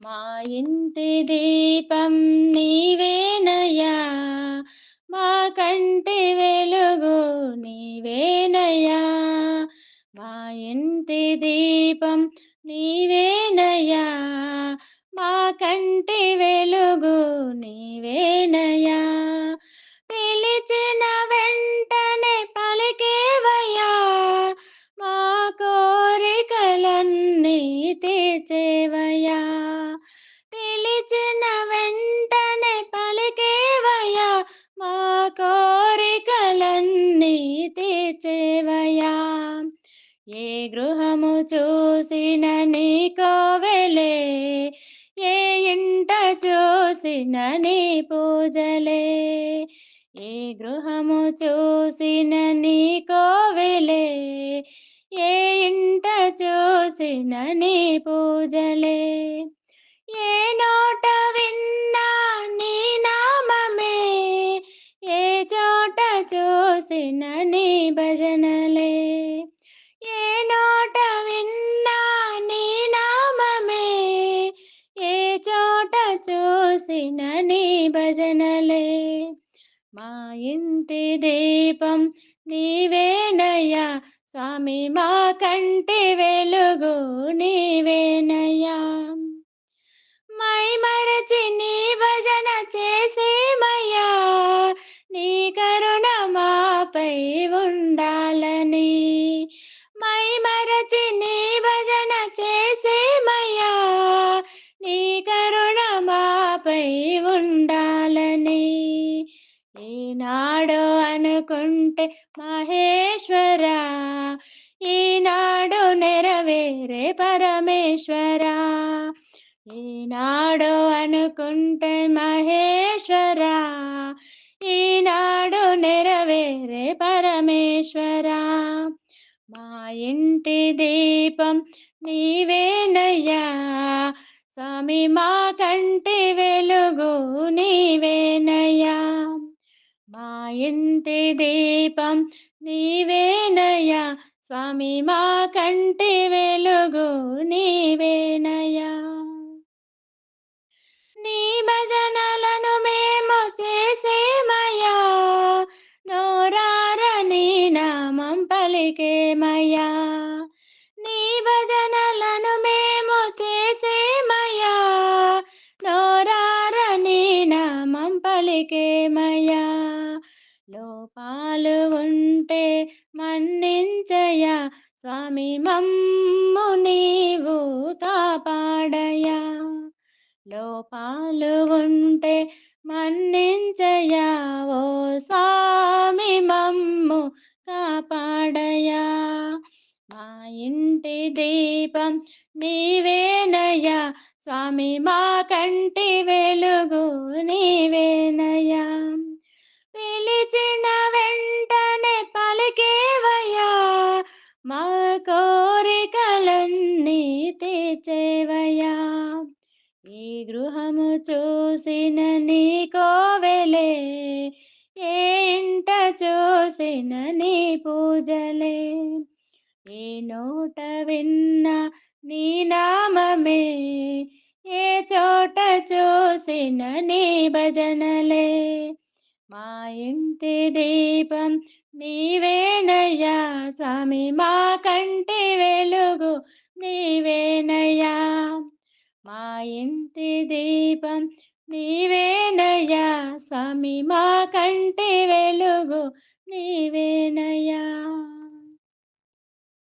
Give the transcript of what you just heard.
మా ఇంటి దీపం నీవేనయ్యా మా కంటి వెలుగు నీవేనయ్యా మా ఇంటి దీపం నీవేనయ్యా మా కంటి వెలుగు చేవయా? ఏ గృహము చూసిన నీ కోవెలే ఏ ఇంట చూసిన నీ పూజలే? ఏ గృహము చూసిన నీ కోవెలే ఏ ఇంట చూసిన నీ పూజలే? ఏ నోట విన్నా నీ నామమే? ఏ చోట చూసిన నీ చూసిన నీ భజనలే. మా ఇంటి దీపం నీవేనయ్యా. స్వామి మా కంటి వెలుగు నీవేనయ్యా. ఈనాడు అనుకుంటే మహేశ్వర ఈనాడు నెరవేరే పరమేశ్వర. ఈనాడు అనుకుంటే మహేశ్వర ఈనాడు నెరవేరే పరమేశ్వర. మా ఇంటి దీపం నీవేనయ్యా స్వామి మా కంటి వెలుగు నీవేనయ్యా. మా ఇంటి దీపం నీవేనయ్యా. స్వామి మా కంటి వెలుగు నీవే. లోపాలు ఉంటే మన్నించయా ఓ స్వామి మమ్ము కాపాడయా. మా ఇంటి దీపం నీవేనయ్యా స్వామి మా కంటి వెలుగు నీవేనయ్యా చూసిన నీ కోవెలే ఏ ఇంట చూసిన నీ పూజలే. ఏ నోట విన్న నీ నామమే ఏ చోట చూసిన నీ భజనలే. మా ఇంటి దీపం నీవేనయ్యా స్వామి మా కంటి వెలుగు నీవేనయ్యా. మా ఇంటి దీపం నీవేనయ్యా స్వామి మా కంటి వెలుగు నీవేనయ్యా